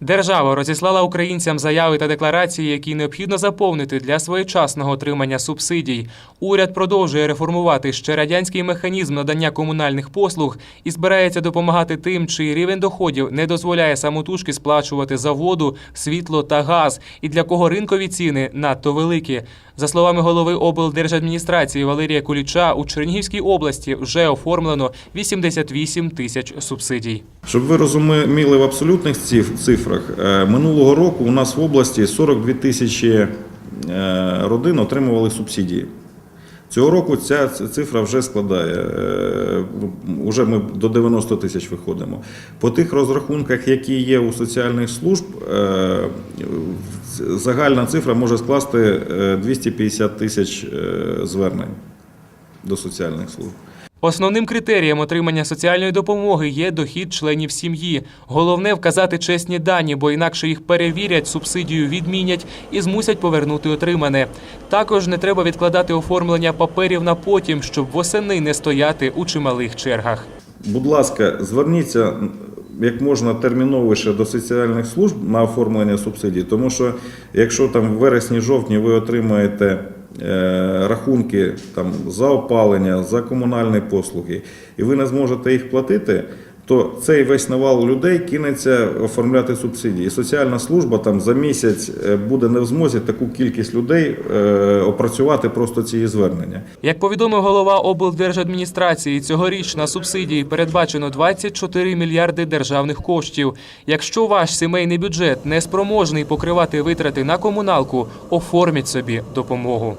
Держава розіслала українцям заяви та декларації, які необхідно заповнити для своєчасного отримання субсидій. Уряд продовжує реформувати ще радянський механізм надання комунальних послуг і збирається допомагати тим, чий рівень доходів не дозволяє самотужки сплачувати за воду, світло та газ, і для кого ринкові ціни надто великі. За словами голови облдержадміністрації Валерія Куліча, у Чернігівській області вже оформлено 88 тисяч субсидій. Щоб ви розуміли в абсолютних циф- цифрах, е, минулого року у нас в області 42 тисячі е, родин отримували субсидії. Цього року ця цифра вже складає, е, вже ми до 90 тисяч виходимо. По тих розрахунках, які є у соціальних служб, загальна цифра може скласти е, 250 тисяч звернень до соціальних служб. Основним критерієм отримання соціальної допомоги є дохід членів сім'ї. Головне вказати чесні дані, бо інакше їх перевірять, субсидію відмінять і змусять повернути отримане. Також не треба відкладати оформлення паперів на потім, щоб восени не стояти у чималих чергах. Будь ласка, зверніться як можна терміновіше до соціальних служб на оформлення субсидій, тому що якщо там в вересні-жовтні ви отримаєте рахунки там, за опалення, за комунальні послуги, і ви не зможете їх платити, то цей весь навал людей кинеться оформляти субсидії. І соціальна служба там за місяць е, буде не в змозі таку кількість людей е, опрацювати просто ці звернення. Як повідомив голова облдержадміністрації, цьогоріч на субсидії передбачено 24 мільярди державних коштів. Якщо ваш сімейний бюджет не спроможний покривати витрати на комуналку, оформіть собі допомогу.